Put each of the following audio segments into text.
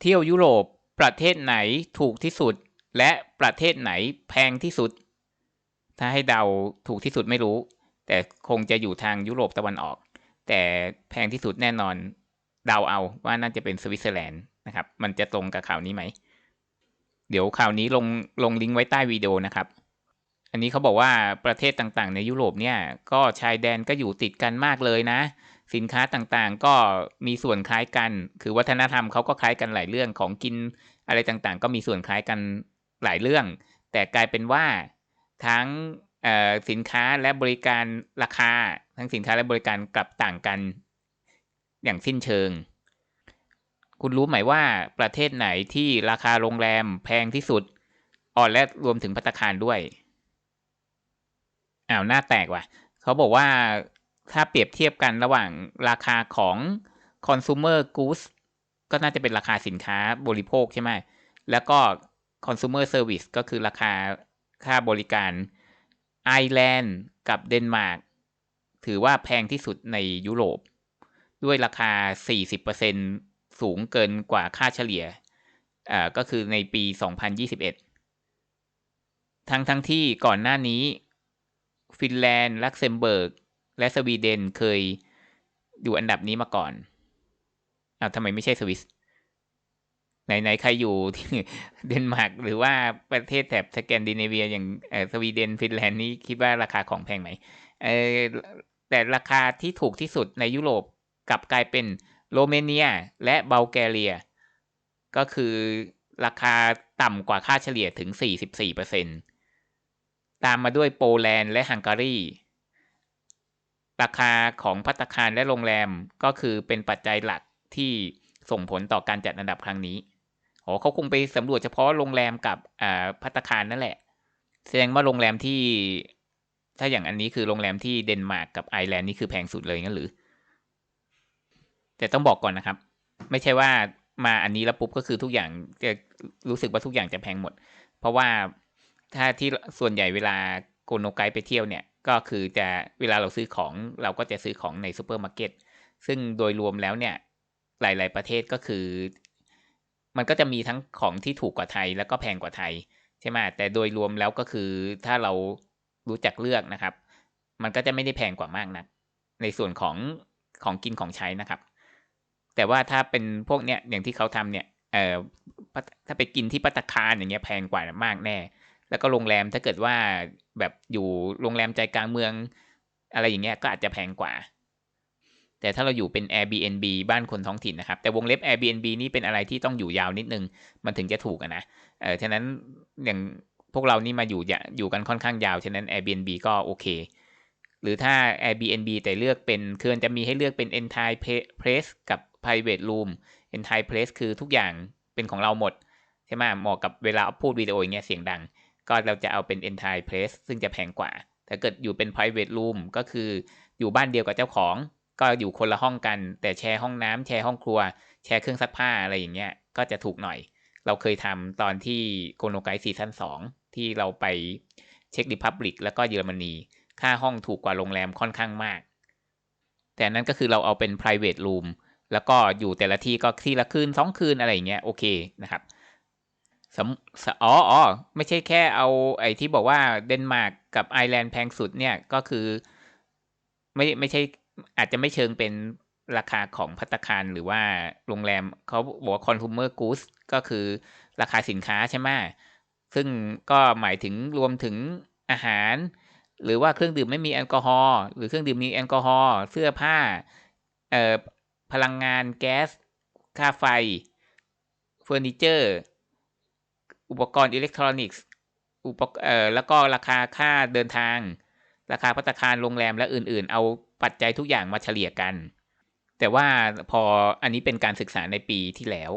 เที่ยวยุโรปประเทศไหนถูกที่สุด และประเทศไหนแพงที่สุด ถ้าให้เดาถูกที่สุดไม่รู้ แต่คงจะอยู่ทางยุโรปตะวันออก แต่แพงที่สุดแน่นอนเดาเอาว่าน่าจะเป็นสวิตเซอร์แลนด์นะครับ มันจะตรงกับข่าวนี้ไหม เดี๋ยวข่าวนี้ลงลงลิงก์ไว้ใต้วิดีโอนะครับ อันนี้เขาบอกว่าประเทศต่างๆ ในยุโรปเนี่ยก็ชายแดนก็อยู่ติดกันมากเลยนะ สินค้าต่างๆ ก็มีส่วนคล้ายกัน คือวัฒนธรรมเขาก็คล้ายกันหลายเรื่องของกินอะไรต่างๆ ก็มีส่วนคล้ายกันหลายเรื่อง แต่กลายเป็นว่าทั้งสินค้าและบริการราคา ทั้งสินค้าและบริการกลับต่างกันอย่างสิ้นเชิง คุณรู้ไหมว่าประเทศไหนที่ราคาโรงแรมแพงที่สุดอ่อนและรวมถึงพัตคารด้วยอ้าวหน้าแตกว่ะ เขาบอกว่า ถ้าเปรียบเทียบกันระหว่างราคาของ consumer goods ก็น่าจะเป็นราคาสินค้าบริโภคใช่ไหม แล้วก็ consumer service ก็คือราคาค่าบริการไอร์แลนด์กับเดนมาร์กถือว่าแพงที่สุดในยุโรป ด้วยราคา 40%สูงเกินกว่าค่าเฉลี่ยอ่าก็คือในปี 2021 ทั้งทั้งที่ก่อนหน้านี้ ฟินแลนด์ ลักเซมเบิร์ก และสวีเดนเคยอยู่อันดับนี้มาก่อนอ้าวทำไมไม่ใช่สวิสไหนๆใครอยู่ที่เดนมาร์กหรือว่าประเทศแถบสแกนดิเนเวียอย่างสวีเดนฟินแลนด์นี้คิดว่าราคาของแพงไหมแต่ราคาที่ถูกที่สุดในยุโรปกลับกลายเป็นโรเมเนียและเบลแกเรีย ก็คือราคาต่ำกว่าค่าเฉลี่ยถึง 44%ตามมาด้วยโปแลนด์และฮังการี ราคาของพัตคารและโรงแรมก็คือเป็นปัจจัยหลักที่ส่งผลต่อการจัดอันดับครั้งนี้โอ้เขาคงไปสำรวจเฉพาะโรงแรมกับอ่าพัตคารนั่นแหละ แสดงว่าโรงแรมที่ ถ้าอย่างอันนี้คือโรงแรมที่เดนมาร์กกับไอร์แลนด์นี่คือแพงสุดเลยงั้นหรือ แต่ต้องบอกก่อนนะครับ ไม่ใช่ว่ามาอันนี้แล้วปุ๊บก็คือทุกอย่างจะรู้สึกว่าทุกอย่างจะแพงหมด เพราะว่าถ้าที่ส่วนใหญ่เวลาโกโนไกไปเที่ยวเนี่ย ก็คือจะเวลาเราซื้อของเราก็จะซื้อของในซูเปอร์มาร์เก็ตซึ่งโดยรวมแล้วเนี่ยหลาย ๆ ประเทศก็คือ มันก็จะมีทั้งของที่ถูกกว่าไทยแล้วก็แพงกว่าไทยใช่ไหมแต่โดยรวมแล้วก็คือถ้าเรารู้จักเลือกนะครับ มันก็จะไม่ได้แพงกว่ามากนะัก ในส่วนของของกินของใช้นะครับ แต่ว่าถ้าเป็นพวกเนี้ยอย่างที่เขาทำเนี่ยเอ่อถ้าไปกินที่ปัตคารอย่างเงี้ยแพงกว่ามากแน่ แล้วก็โรงแรมถ้าเกิดว่าแบบอยู่โรงแรมใจกลางเมือง อะไรอย่างเงี้ยก็อาจจะแพงกว่า แต่ถ้าเราอยู่เป็น Airbnb บ้านคนท้องถิ่นนะครับ แต่วงเล็บ Airbnb นี่เป็นอะไรที่ต้องอยู่ยาวนิดนึง มันถึงจะถูกนะเออฉะนั้นอย่างพวกเรานี่มาอยู่อยู่กันค่อนข้างยาว ฉะนั้น Airbnb ก็โอเค หรือถ้า Airbnb แต่เลือกเป็นคือจะมีให้เลือกเป็น entire place กับ private room entire place คือทุกอย่างเป็นของเราหมด ใช่ไหมเหมาะกับเวลาพูดวิดีโออย่างเงี้ยเสียงดัง ก็เราจะเอาเป็น entire place ซึ่งจะแพงกว่า ถ้าเกิดอยู่เป็น private room ก็คืออยู่บ้านเดียวกับเจ้าของ ก็อยู่คนละห้องกัน แต่แชร์ห้องน้ำแชร์ห้องครัว แชร์เครื่องซักผ้าอะไรอย่างเงี้ยก็จะถูกหน่อย เราเคยทำตอนที่โกโนไกซีซั่นสองที่เราไปเช็คดิพับลิกแล้วก็เยอรมนี ค่าห้องถูกกว่าโรงแรมค่อนข้างมาก แต่นั้นก็คือเราเอาเป็น private room แล้วก็อยู่แต่ละที่ก็ที่ละคืนสองคืนอะไรอย่างเงี้ยโอเคนะครับ สอ๋ออ๋อไม่ใช่แค่เอาไอ้ที่บอกว่าเดนมาร์กกับไอร์แลนด์แพงสุดเนี่ยก็คือ ไม่ไม่ใช่อาจจะไม่เชิงเป็นราคาของพัตคารหรือว่าโรงแรมเขาบอกว่า consumer goods ก็คือราคาสินค้าใช่ไหมซึ่งก็หมายถึงรวมถึงอาหาร หรือว่าเครื่องดื่มไม่มีแอลกอฮอล์หรือเครื่องดื่มมีแอลกอฮอล์เสื้อผ้าเอ่อพลังงานแก๊ส ค่าไฟเฟอร์นิเจอร์ อุปกรณ์อิเล็กทรอนิกส์อุปเอ่อแล้วก็ราคาค่าเดินทาง ราคาพัตคารโรงแรมและอื่นๆ เอาปัจจัยทุกอย่างมาเฉลี่ยกัน แต่ว่าพออันนี้เป็นการศึกษาในปีที่แล้ว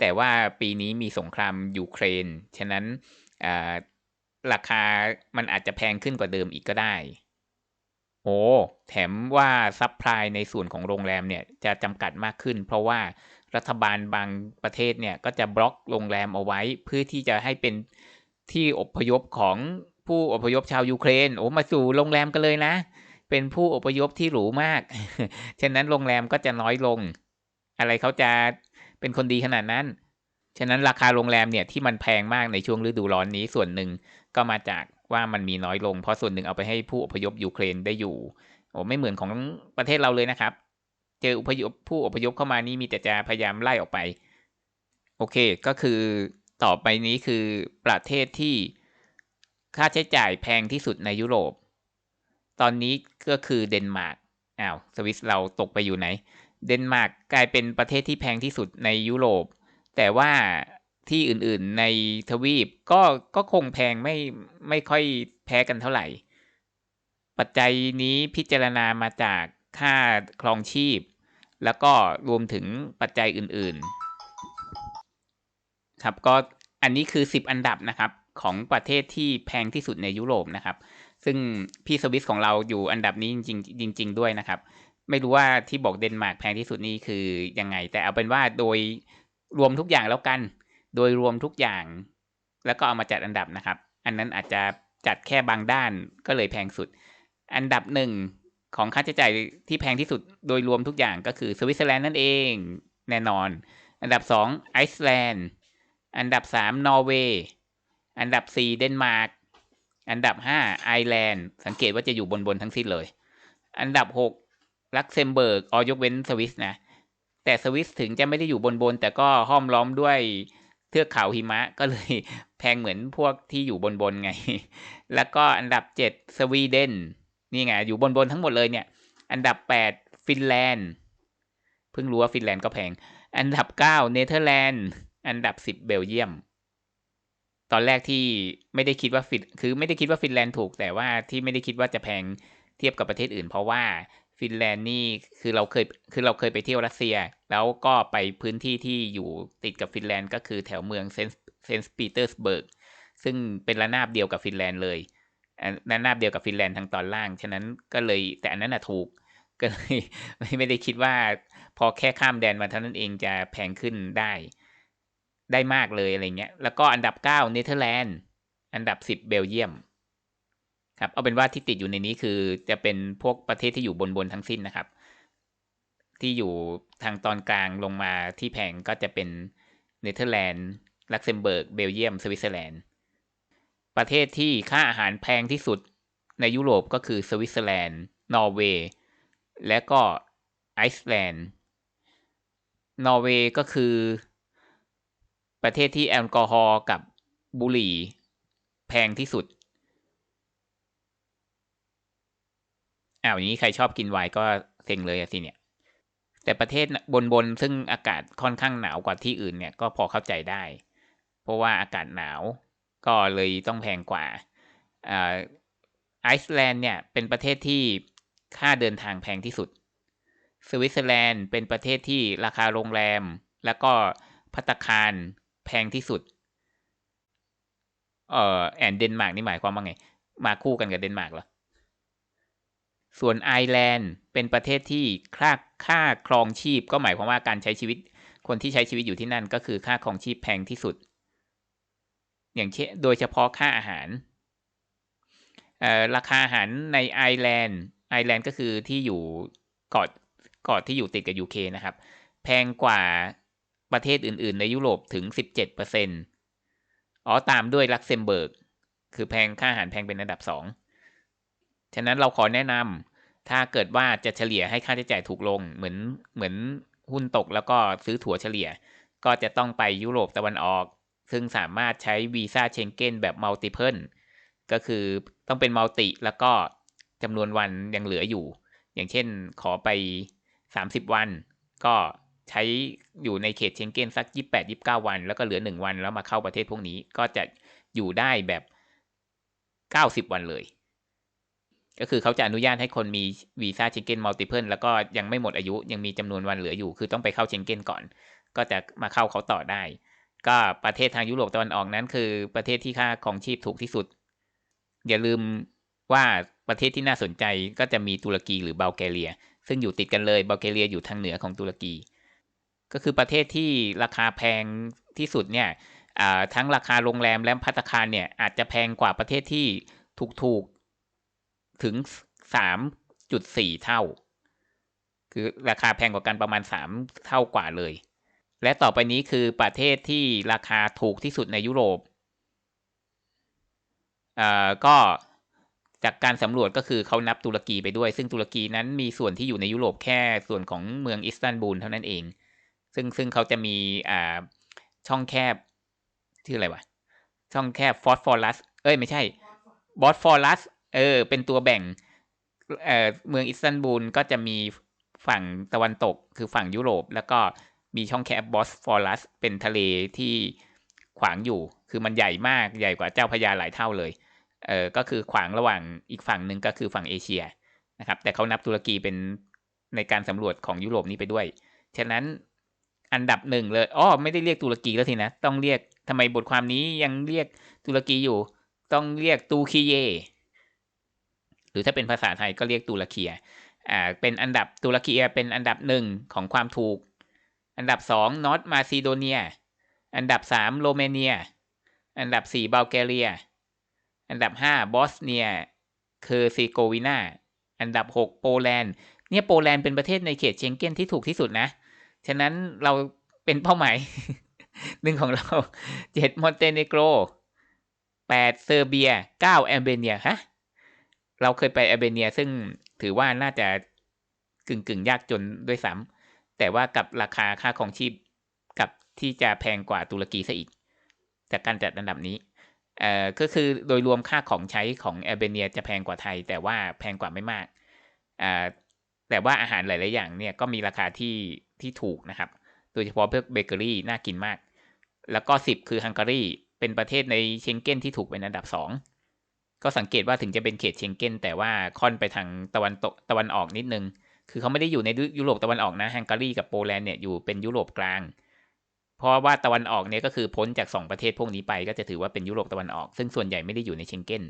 แต่ว่าปีนี้มีสงครามยูเครน ฉะนั้นราคามันอาจจะแพงขึ้นกว่าเดิมอีกก็ได้ โอ้ แถมว่าซัพพลายในส่วนของโรงแรมเนี่ยจะจำกัดมากขึ้น เพราะว่า รัฐบาลบางประเทศเนี่ยก็จะบล็อกโรงแรมเอาไว้ เพื่อที่จะให้เป็นที่อพยพของผู้อพยพชาวยูเครนโอ้มาสู่โรงแรมกันเลยนะ เป็นผู้อพยพที่หรูมากฉะนั้นโรงแรมก็จะน้อยลง อะไรเขาจะเป็นคนดีขนาดนั้น ฉะนั้นราคาโรงแรมเนี่ยที่มันแพงมากในช่วงฤดูร้อนนี้ส่วนหนึ่งก็มาจากว่ามันมีน้อยลง เพราะส่วนหนึ่งเอาไปให้ผู้อพยพยูเครนได้อยู่โอ้ไม่เหมือนของประเทศเราเลยนะครับ เจออพยพผู้อพยพเข้ามานี่มีแต่จะพยายามไล่ออกไป โอเคก็คือต่อไปนี้คือประเทศที่ค่าใช้จ่ายแพงที่สุดในยุโรป ตอนนี้ก็คือเดนมาร์กอ้าวสวิสเราตกไปอยู่ไหน เดนมาร์กกลายเป็นประเทศที่แพงที่สุดในยุโรป แต่ว่าที่อื่นๆในทวีปก็ก็คงแพงไม่ไม่ค่อยแพ้กันเท่าไหร่ ปัจจัยนี้พิจารณามาจาก ค่าครองชีพ แล้วก็รวมถึงปัจจัยอื่นๆ ครับก็อันนี้คือ 10 อันดับนะครับของประเทศที่แพงที่สุดในยุโรปนะครับ ซึ่งพี่สวิสของเราอยู่อันดับนี้จริงจริงๆด้วยนะครับ ไม่รู้ว่าที่บอกเดนมาร์กแพงที่สุดนี่คือยังไง แต่เอาเป็นว่าโดยรวมทุกอย่างแล้วกัน โดยรวมทุกอย่าง แล้วก็เอามาจัดอันดับนะครับ อันนั้นอาจจะจัดแค่บางด้านก็เลยแพงสุด อันดับหนึ่ง ของค่าใช้จ่ายที่แพงที่สุดโดยรวมทุกอย่างก็คือสวิตเซอร์แลนด์นั่นเองแน่นอน อันดับสองไอซ์แลนด์ อันดับสามนอร์เวย์ อันดับสี่เดนมาร์ก อันดับห้าไอร์แลนด์ สังเกตว่าจะอยู่บนบนทั้งสิ้นเลย อันดับหกลักเซมเบิร์กออยกเว้นสวิสนะ แต่สวิสถึงจะไม่ได้อยู่บนบนแต่ก็ห้อมล้อมด้วยเทือกเขาหิมะก็เลยแพงเหมือนพวกที่อยู่บนบนไง แล้วก็อันดับเจ็ดสวีเดน นี่ไง อยู่บนบนทั้งหมดเลยเนี่ย อันดับแปดฟินแลนด์ เพิ่งรู้ว่าฟินแลนด์ก็แพง อันดับเก้าเนเธอร์แลนด์ อันดับสิบเบลเยียม ตอนแรกที่ไม่ได้คิดว่าฟินคือไม่ได้คิดว่าฟินแลนด์ถูก แต่ว่าที่ไม่ได้คิดว่าจะแพงเทียบกับประเทศอื่น เพราะว่าฟินแลนด์นี่คือเราเคยคือเราเคยไปเที่ยวรัสเซีย แล้วก็ไปพื้นที่ที่อยู่ติดกับฟินแลนด์ก็คือแถวเมืองเซนต์เซนต์ปีเตอร์สเบิร์กซึ่งเป็นระนาบเดียวกับฟินแลนด์เลย ระนาบเดียวกับฟินแลนด์ทางตอนล่าง ฉะนั้นก็เลยแต่อันนั้นนะถูก ก็เลยไม่ได้คิดว่า พอแค่ข้ามแดนมาเท่านั้นเองจะแพงขึ้นได้ ได้มากเลยอะไรเงี้ย แล้วก็อันดับเก้าเนเธอร์แลนด์ อันดับสิบเบลเยียม ครับ เอาเป็นว่าที่ติดอยู่ในนี้คือจะเป็นพวกประเทศที่อยู่บนบนทั้งสิ้นนะครับ ที่อยู่ทางตอนกลางลงมาที่แพงก็จะเป็นเนเธอร์แลนด์ลักเซมเบิร์ก เบลเยียม สวิตเซอร์แลนด์ ประเทศที่ค่าอาหารแพงที่สุดในยุโรปก็คือสวิตเซอร์แลนด์ นอร์เวย์ และก็ไอซ์แลนด์ นอร์เวย์ก็คือ ประเทศที่แอลกอฮอล์กับบุหรี่แพงที่สุดอ้าวนี้ใครชอบกินไวน์ก็เซ็งเลยสิเนี่ย แต่ประเทศบนบนซึ่งอากาศค่อนข้างหนาวกว่าที่อื่นเนี่ยก็พอเข้าใจได้ เพราะว่าอากาศหนาว ก็เลยต้องแพงกว่าไอซ์แลนด์เนี่ยเป็นประเทศที่ค่าเดินทางแพงที่สุด สวิตเซอร์แลนด์เป็นประเทศที่ราคาโรงแรม แล้วก็พัตคารแพงที่สุด เอ่อแอนเดนมาร์กนี่หมายความว่าไง มาคู่กันกับเดนมาร์กเหรอ ส่วนไอร์แลนด์เป็นประเทศที่ค่าค่าครองชีพก็หมายความว่าการใช้ชีวิต คนที่ใช้ชีวิตอยู่ที่นั่นก็คือค่าครองชีพแพงที่สุด อย่างเช่นโดยเฉพาะค่าอาหาร ราคาอาหารในไอร์แลนด์ไอร์แลนด์ก็คือที่อยู่เกาะเกาะที่อยู่ติดกับยูเคนะครับ แพงกว่าประเทศอื่น ๆ ในยุโรปถึง 17%อ๋อตามด้วยลักเซมเบิร์ก คือแพงค่าอาหารแพงเป็นอันดับสองฉะนั้นเราขอแนะนำถ้าเกิดว่าจะเฉลี่ยให้ค่าใช้จ่ายถูกลง เหมือนเหมือนหุ้นตกแล้วก็ซื้อถั่วเฉลี่ย ก็จะต้องไปยุโรปตะวันออก ซึ่งสามารถใช้วีซ่าเชงเก้นแบบมัลติเพิลก็คือต้องเป็นมัลติแล้วก็จำนวนวันยังเหลืออยู่ อย่างเช่นขอไป 30 วัน ก็ใช้อยู่ในเขตเชงเก้นสัก 28-29 วัน แล้วก็เหลือ 1 วันแล้วมาเข้าประเทศพวกนี้ก็จะอยู่ได้แบบ 90 วันเลย ก็คือเขาจะอนุญาตให้คนมีวีซ่าเชงเก้นมัลติเพิลแล้วก็ยังไม่หมดอายุยังมีจำนวนวันเหลืออยู่ คือต้องไปเข้าเชงเก้นก่อน ก็จะมาเข้าเขาต่อได้ ก็ประเทศทางยุโรปตะวันออกนั้น คือประเทศที่ค่าของชีพถูกที่สุด อย่าลืมว่าประเทศที่น่าสนใจก็จะมีตุรกีหรือเบลแกเรีย ซึ่งอยู่ติดกันเลยเบลแกเรียอยู่ทางเหนือของตุรกี ก็คือประเทศที่ราคาแพงที่สุดเนี่ยทั้งราคาโรงแรมและพัตคารเนี่ยอาจจะแพงกว่าประเทศที่ถูกถึงสามจุดสี่เท่า คือราคาแพงกว่ากันประมาณสามเท่ากว่าเลย และต่อไปนี้คือประเทศที่ราคาถูกที่สุดในยุโรปเอ่อก็จากการสำรวจก็คือเขานับตุรกีไปด้วย ซึ่งตุรกีนั้นมีส่วนที่อยู่ในยุโรปแค่ส่วนของเมืองอิสตันบูลเท่านั้นเอง ซึ่งซึ่งเขาจะมีอ่าช่องแคบชื่ออะไรวะ ช่องแคบฟอสฟอรัส เอ้ยไม่ใช่บอสฟอรัส เออ เป็นตัวแบ่งเอ่อเมืองอิสตันบูลก็จะมีฝั่งตะวันตกคือฝั่งยุโรป แล้วก็ มีช่องแคบบอสฟอรัสเป็นทะเลที่ขวางอยู่ คือมันใหญ่มากใหญ่กว่าเจ้าพระยาหลายเท่าเลย เออก็คือขวางระหว่างอีกฝั่งหนึ่งก็คือฝั่งเอเชียนะครับ แต่เขานับตุรกีเป็นในการสำรวจของยุโรปนี้ไปด้วย ฉะนั้นอันดับหนึ่งเลยอ๋อไม่ได้เรียกตุรกีแล้วทีนะ ต้องเรียกทำไมบทความนี้ยังเรียกตุรกีอยู่ ต้องเรียกตูคีเย หรือถ้าเป็นภาษาไทยก็เรียกตุรเคีย อ่า เป็นอันดับตุรกีเป็นอันดับหนึ่งของความถูก อันดับสองนอตมาซิโดเนีย อันดับสามโรเมเนีย อันดับสี่บัลแกเรีย อันดับห้าบอสเนียเคอร์ซิโกวีนาอันดับหกโปแลนด์ เนี่ยโปแลนด์เป็นประเทศในเขตเชงเก้นที่ถูกที่สุดนะ ฉะนั้นเราเป็นเป้าหมายหนึ่งของเราเจ็ดมอนเตเนโกรแปดเซอร์เบียเก้าแอลเบเนียฮะเราเคยไปแอลเบเนียซึ่งถือว่าน่าจะกึ่งกึ่งยากจนด้วยซ้ำ แต่ว่ากับราคาค่าของชีพกับที่จะแพงกว่าตุรกีซะอีก จากการจัดอันดับนี้เอ่อก็คือโดยรวมค่าของใช้ของแอลเบเนียจะแพงกว่าไทย แต่ว่าแพงกว่าไม่มากอ่าแต่ว่าอาหารหลาย ๆ อย่างเนี่ยก็มีราคาที่ที่ถูกนะครับ โดยเฉพาะพวกเบเกอรี่น่ากินมาก แล้วก็สิบคือฮังการีเป็นประเทศในเชงเก้นที่ถูกเป็นอันดับสองก็สังเกตว่าถึงจะเป็นเขตเชงเก้นแต่ว่าค่อนไปทางตะวันตกตะวันออกนิดนึง คือเขาไม่ได้อยู่ในยุโรปตะวันออกนะฮังการีกับโปแลนด์เนี่ยอยู่เป็นยุโรปกลาง เพราะว่าตะวันออกเนี่ยก็คือพ้นจากสองประเทศพวกนี้ไป ก็จะถือว่าเป็นยุโรปตะวันออก ซึ่งส่วนใหญ่ไม่ได้อยู่ในเชงเก้น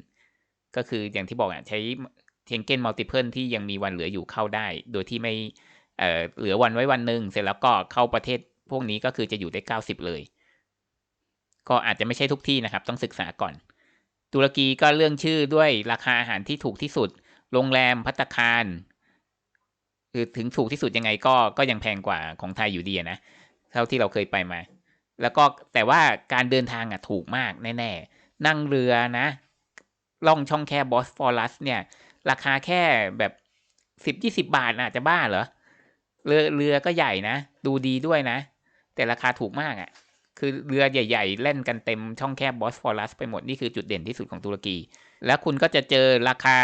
ก็คืออย่างที่บอกอะใช้เชงเก้นมัลติเพิลที่ยังมีวันเหลืออยู่เข้าได้ โดยที่ไม่เอ่อเหลือวันไว้วันหนึ่งเสร็จแล้วก็เข้าประเทศพวกนี้ก็คือจะอยู่ได้เก้าสิบเลย ก็อาจจะไม่ใช่ทุกที่นะครับ ต้องศึกษาก่อน ตุรกีก็เรื่องชื่อด้วยราคาอาหารที่ถูกที่สุด โรงแรมพัตคาร คือถึงถูกที่สุดยังไงก็ก็ยังแพงกว่าของไทยอยู่ดีนะเท่าที่เราเคยไปมา แล้วก็แต่ว่าการเดินทางอะถูกมากแน่ๆ นั่งเรือนะ ล่องช่องแคบบอสฟอรัสเนี่ย ราคาแค่แบบสิบยี่สิบาทน่ะจะบ้าเหรอเรือเรือก็ใหญ่นะ ดูดีด้วยนะ แต่ราคาถูกมากอะ่ะ คือเรือใหญ่ ๆ เล่นกันเต็มช่องแคบบอสฟอรัสไปหมด นี่คือจุดเด่นที่สุดของตุรกี แล้วคุณก็จะเจอราคา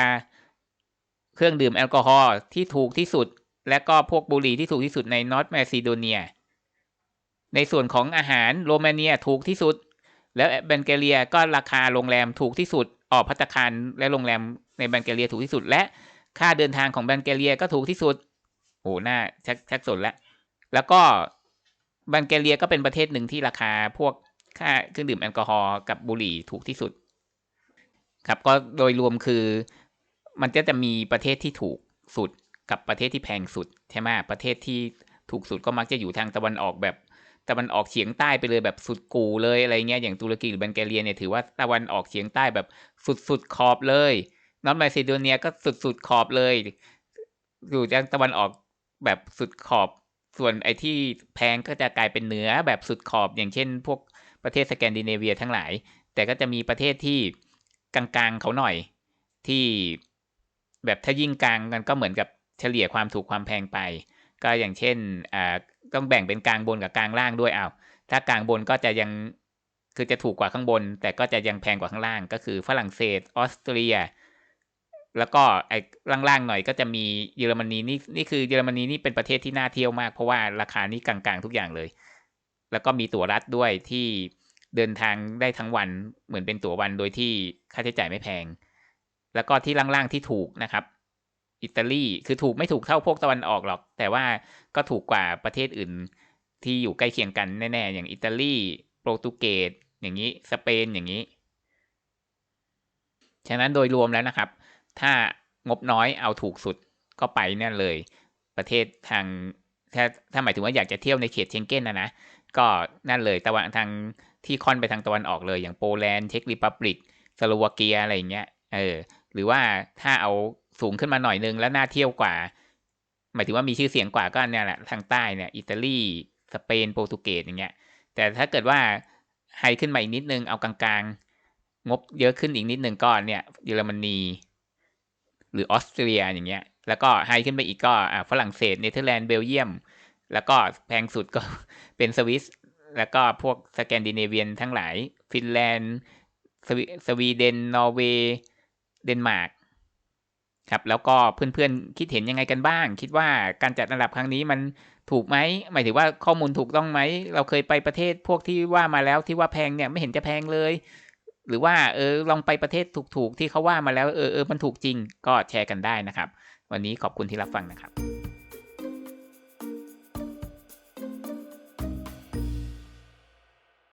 เครื่องดื่มแอลกอฮอล์ที่ถูกที่สุด และก็พวกบุหรี่ที่ถูกที่สุดในนอร์ทแมซิโดเนีย ในส่วนของอาหารโรมาเนียถูกที่สุด แล้วแบนเกเรียก็ราคาโรงแรมถูกที่สุด ออกพัตตาคารและโรงแรมในแบนเกเรียถูกที่สุด และค่าเดินทางของแบนเกเรียก็ถูกที่สุดโอ้หน้าชักชักสนแล้วแล้วก็บันเกเรียก็เป็นประเทศหนึ่งที่ราคาพวกค่าเครื่องดื่มแอลกอฮอล์กับบุหรี่ถูกที่สุด ครับก็โดยรวมคือ มันก็จะมีประเทศที่ถูกสุดกับประเทศที่แพงสุดใช่ไหมประเทศที่ถูกสุดก็มักจะอยู่ทางตะวันออกแบบตะวันออกเฉียงใต้ไปเลยแบบสุดกูเลยอะไรเงี้ยอย่างตุรกีหรือบันเกเรียเนี่ยถือว่าตะวันออกเฉียงใต้แบบสุดๆขอบเลยนอร์ทมาซิโดเนียก็สุดๆขอบเลย อยู่ทางตะวันออกแบบสุดขอบ ส่วนไอ้ที่แพงก็จะกลายเป็นเหนือแบบสุดขอบอย่างเช่น พวกประเทศสแกนดิเนเวียทั้งหลาย แต่ก็จะมีประเทศที่กลางๆเขาหน่อยที่ แบบถ้ายิ่งกลางกันก็เหมือนกับเฉลี่ยความถูกความแพงไป ก็อย่างเช่นอ่าต้องแบ่งเป็นกลางบนกับกลางล่างด้วยอ้าวถ้ากลางบนก็จะยังคือจะถูกกว่าข้างบน แต่ก็จะยังแพงกว่าข้างล่าง ก็คือฝรั่งเศสออสเตรีย แล้วก็ไอ้ล่างๆหน่อยก็จะมีเยอรมนีนี่นี่คือเยอรมนีนี่เป็นประเทศที่น่าเที่ยวมาก เพราะว่าราคานี่กลางๆทุกอย่างเลย แล้วก็มีตั๋วรัฐด้วยที่เดินทางได้ทั้งวันเหมือนเป็นตั๋ววันโดยที่ค่าใช้จ่ายไม่แพง แล้วก็ที่ล่างๆที่ถูกนะครับ อิตาลีคือถูกไม่ถูกเท่าพวกตะวันออกหรอก แต่ว่าก็ถูกกว่าประเทศอื่นที่อยู่ใกล้เคียงกันแน่ๆ อย่างอิตาลีโปรตุเกสอย่างนี้สเปนอย่างนี้ ฉะนั้นโดยรวมแล้วนะครับ ถ้างบน้อยเอาถูกสุดก็ไปนั่นเลย ประเทศทางถ้าถ้าหมายถึงว่าอยากจะเที่ยวในเขตเชงเก้นนะนะก็นั่นเลยตะวันทางที่ค่อนไปทางตะวันออกเลย อย่างโปแลนด์เช็กริพับลิกสโลวาเกียอะไรอย่างเงี้ยเออ หรือว่าถ้าเอาสูงขึ้นมาหน่อยนึงแล้วน่าเที่ยวกว่า หมายถึงว่ามีชื่อเสียงกว่าก็เนี่ยแหละทางใต้เนี่ยอิตาลีสเปนโปรตุเกสอย่างเงี้ย แต่ถ้าเกิดว่าไฮขึ้นมาอีกนิดนึงเอากลางๆ งบเยอะขึ้นอีกนิดนึงก็เนี่ยเยอรมนีหรือออสเตรียอย่างเงี้ย แล้วก็ไฮขึ้นไปอีกก็ฝรั่งเศสเนเธอร์แลนด์เบลเยียม แล้วก็แพงสุดก็เป็นสวิสแล้วก็พวกสแกนดิเนเวียนทั้งหลาย ฟินแลนด์สวีเดนนอร์เวย์ เดนมาร์กครับแล้วก็เพื่อนๆคิดเห็นยังไงกันบ้าง คิดว่าการจัดอันดับครั้งนี้มันถูกไหมหมายถึงว่าข้อมูลถูกต้องไหม เราเคยไปประเทศพวกที่ว่ามาแล้วที่ว่าแพงเนี่ยไม่เห็นจะแพงเลย หรือว่าเออลองไปประเทศถูกๆที่เขาว่ามาแล้วเออเออมันถูกจริงก็แชร์กันได้นะครับ วันนี้ขอบคุณที่รับฟังนะครับ